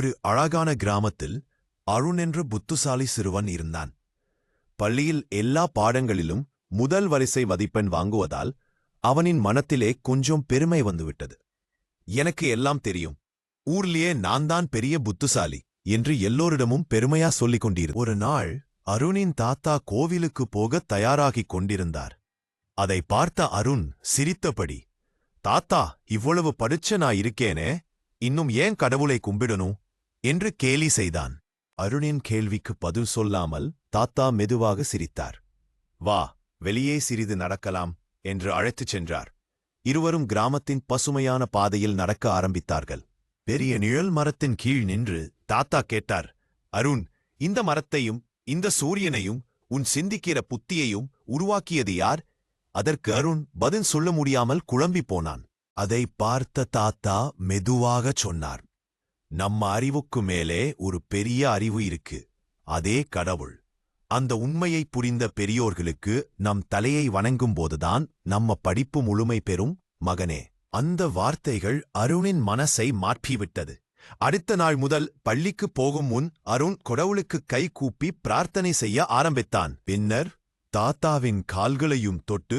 ஒரு அழகான கிராமத்தில் அருண் என்ற புத்துசாலி சிறுவன் இருந்தான். பள்ளியில் எல்லா பாடங்களிலும் முதல் வரிசை மதிப்பெண் வாங்குவதால் அவனின் மனத்திலே கொஞ்சம் பெருமை வந்துவிட்டது. எனக்கு எல்லாம் தெரியும். ஊர்லயே நான் தான் பெரிய புத்துசாலி என்று எல்லோரிடமும் பெருமையா சொல்லிக் கொண்டீர். ஒரு நாள் அருணின் தாத்தா கோவிலுக்கு போகத் தயாராகிக் கொண்டிருந்தார். அதை பார்த்த அருண் சிரித்தபடி தாத்தா இவ்வளவு படிச்ச நான் இருக்கேனே இன்னும் ஏன் கடவுளை கும்பிடணும்? என்று கேலி செய்தான். அருணின் கேள்விக்கு பதில் சொல்லாமல் தாத்தா மெதுவாக சிரித்தார். வா வெளியே சிறிது நடக்கலாம் என்று அழைத்துச் சென்றார். இருவரும் கிராமத்தின் பசுமையான பாதையில் நடக்க ஆரம்பித்தார்கள். பெரிய நிழல் மரத்தின் கீழ் நின்று தாத்தா கேட்டார் அருண் இந்த மரத்தையும் இந்த சூரியனையும் உன் சிந்திக்கிற புத்தியையும் உருவாக்கியது யார்? அதற்கு அருண் பதில் சொல்ல முடியாமல் குழம்பிப் போனான். அதை பார்த்த தாத்தா மெதுவாகச் சொன்னார் நம்ம அறிவுக்கு மேலே ஒரு பெரிய அறிவு இருக்கு. அதே கடவுள். அந்த உண்மையை புரிந்த பெரியோர்களுக்கு நம் தலையை வணங்கும்போதுதான் நம்ம படிப்பு முழுமை பெறும் மகனே. அந்த வார்த்தைகள் அருணின் மனசை மாற்றிவிட்டது. அடுத்த நாள் முதல் பள்ளிக்குப் போகும் முன் அருண் கடவுளுக்கு கை கூப்பி பிரார்த்தனை செய்ய ஆரம்பித்தான். பின்னர் தாத்தாவின் கால்களையும் தொட்டு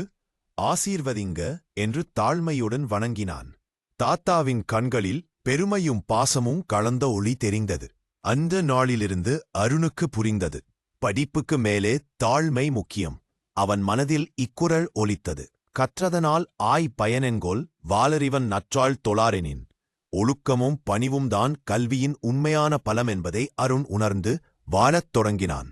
ஆசீர்வதிங்க என்று தாழ்மையுடன் வணங்கினான். தாத்தாவின் கண்களில் பெருமையும் பாசமும் கலந்த ஒளி தெரிந்தது. அந்த நாளிலிருந்து அருணுக்கு புரிந்தது. படிப்புக்கு மேலே தாழ்மை முக்கியம். அவன் மனதில் இக்குரல் ஒலித்தது. கற்றதனால் ஆய் பயனென்கொல் வாளறிவன் நற்றாள் தொழாரெனின். ஒழுக்கமும் பணிவும்தான் கல்வியின் உண்மையான பலம் என்பதை அருண் உணர்ந்து வாழத் தொடங்கினான்.